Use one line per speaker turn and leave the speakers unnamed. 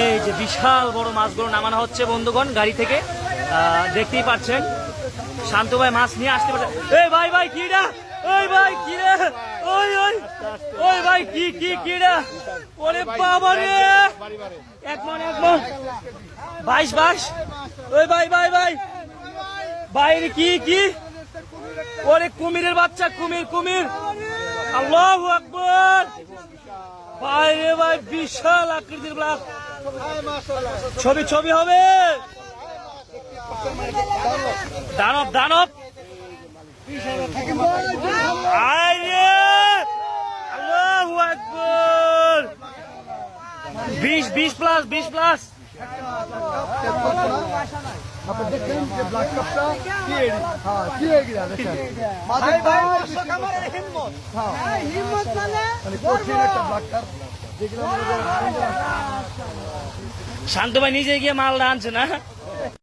এই যে বিশাল বড় মাছগুলো নামানো হচ্ছে বন্ধুগণ গাড়ি থেকে। দেখতেই পাচ্ছেন। শান্ত ভাই মাছ নিয়ে আসতে পারছে। এই ভাই ভাই, কি রে? ওই ভাই, কি রে? ওই ওই ওই ভাই, কি কি কি রে? ওরে বাবা রে! এক মন এক মন। বাইশ বাইশ। ওই ভাই ভাই ভাই। বাইরে কি কি? ওরে কুমিরের বাচ্চা, কুমির কুমির। আল্লাহ আকবর! ভাই রে ভাই, বিশাল আকৃতির ব্লাক ছবি ছবি হবে। দানব দানব। বিশ বিশ প্লাস বিশ প্লাস
আপনি দেখেন যে ব্ল্যাক কাপটা কি এডি
শান্ত ভাই নিজে গিয়ে মাল আনছে না?